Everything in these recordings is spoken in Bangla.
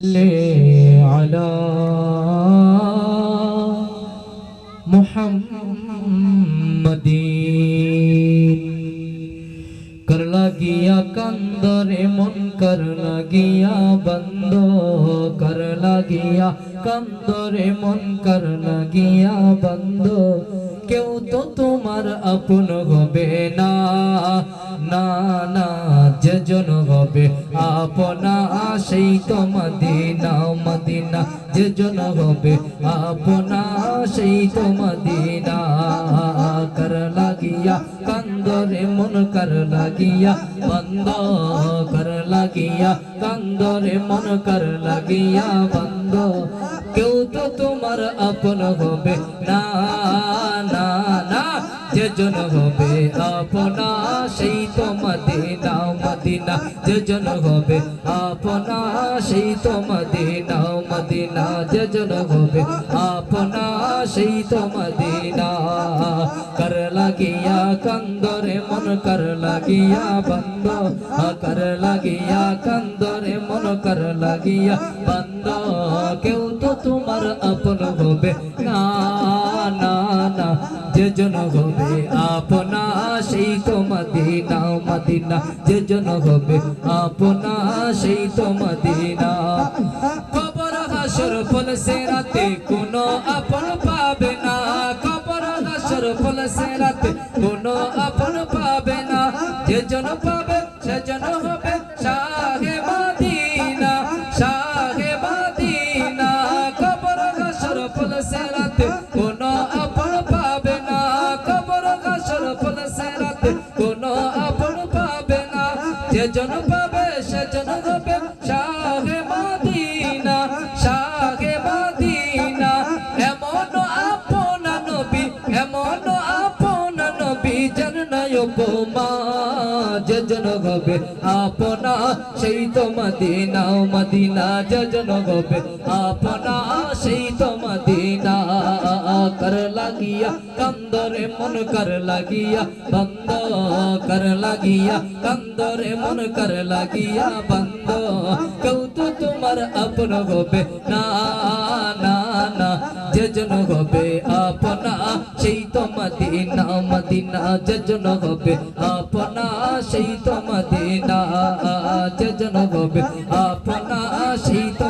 على محمد. कर लगिया कंदरे मन कर लगिया बंदो कर लगिया कंदरे मन कर लगिया बंदो क्यों तो तुम्हार अपन हो बेना ना ना যেজন হবে। আপনা সেই তো মদিনা মদিনা যেজন হবে। আপনা সেই তো মদিনা, কর লাগিয়া, কান্দরে মন কর লাগিয়া, বন্ধ কর লাগিয়া, কান্দরে মন কর লাগিয়া, বন্ধ। কেউ তো তোমার আপন হবে। না না। যেজন হবে আপনা, সেই তো মদিনা মদিনা। যেজন হবে আপনা, সেই তো মদিনা মদিনা। যেজন হবে আপনা, সেই তো মদিনা। কর লাগিয়া কান্দরে মন, কর লাগিয়া বন্ধ। কর লাগিয়া কান্দরে মন, কর লাগিয়া বন্ধ। কেউ তো তোমার আপন হবে না। যেজন হবে আপনা সেই তো মদিনা মদিনা যেজন হবে আপনা সেই তো মদিনা। কবর হাসর ফল সে রাতে কোনো আপন পাবে না। কবর হাসর ফল সে রাতে কোনো আপন পাবে না। যেজন পাবে, সেজন হবে কোনো আপন পাবে না। যেজন পাবে সেজন হবে শাহে মাদিনা শাহে মাদিনা। এমন আপন নবী, এমন আপন নবী জননয় উপমা যেজন হবে আপনা, সেই তো মদিনা মদিনা যেজন হবে আপনা, সেই তো মদিনা। কর লাগিয়া, কান্দরে মন কর লাগিয়া, বন্ধ কর লাগিয়া, কান্দরে মন কর লাগিয়া, বন্ধ। কেউ তো তোমার আপন হবে, না না না, যেজন হবে আপনা, সেই মদিনা মদিনা, যেজন হবে আপনা, সেই তো মদিনা, যেজন হবে আপনা, সেই তো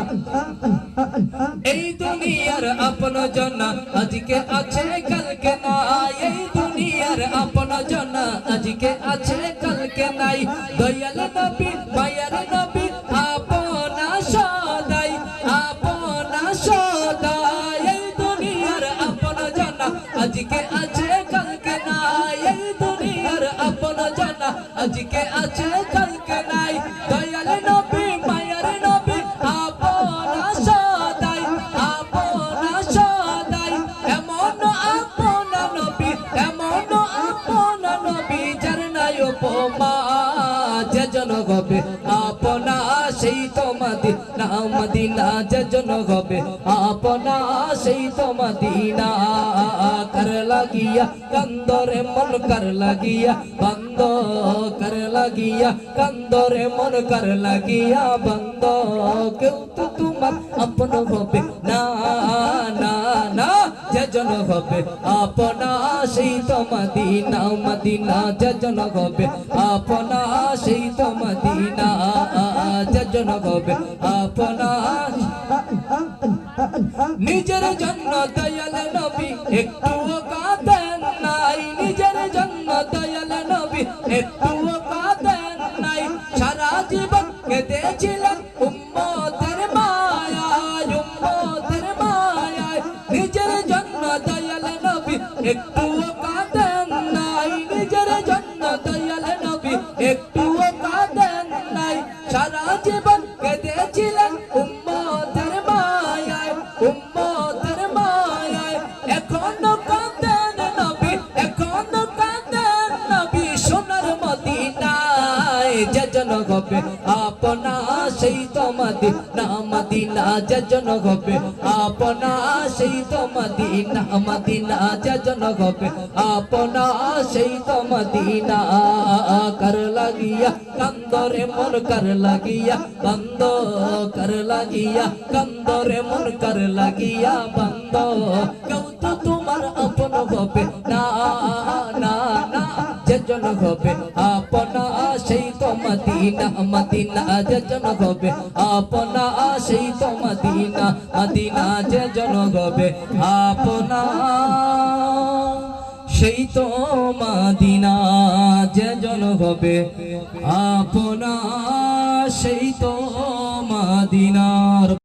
এই দুনিয়ার আপন জন, আজকে আছে, কালকে নাই। এই দুনিয়ার আপন জন, আজকে আছে, কালকে নাই। দয়াল নবী, মায়ার নবী, আপনা হবে। আপনা সেই তো মদিনা মদিনা যেজন হবে। আপনা সেই তো মদিনা, কর লাগিয়া, কান্দরে মন কর লাগিয়া, বন্ধ কর লাগিয়া, কান্দরে মন কর লাগিয়া, বন্ধ কেউ তো তোমার আপন হবে না। না না যেজন হবে। আপনা সেই তো মদিনা যেজন হবে। আপনা সেই তো যেজন হবে। আপনা নিজের জন্য দয়াল নবী একটু কাঁদেন নাই। নিজের জন্য দয়াল নবী একটু কাঁদেন নাই। সারা জীবন কেঁদেছিলেন উম্মতের মায়ায় উম্মতের মায়ায়। নিজের একটু হবে। আপনা সেই তো মদিনা মদিনা হবে। আপনা সেই তো মদিনা মদিনা হবে। আপনা সেই তো মদিনা, কর লাগিয়া, কন্দরে মন কর লাগিয়া, বন্ধ কর লাগিয়া, কন্দরে মন কর লাগিয়া, বন্ধ। কেউ তো তোমার আপন হবে। না না না যেজন হবে। আপনা সেই তো মদিনা মদিনা যে হবে, আপনা সেই তো মদিনা মদিনা যে হবে, আপনা সেই তো মাদিনা যেজন হবে, আপনা সেই তো মাদিনার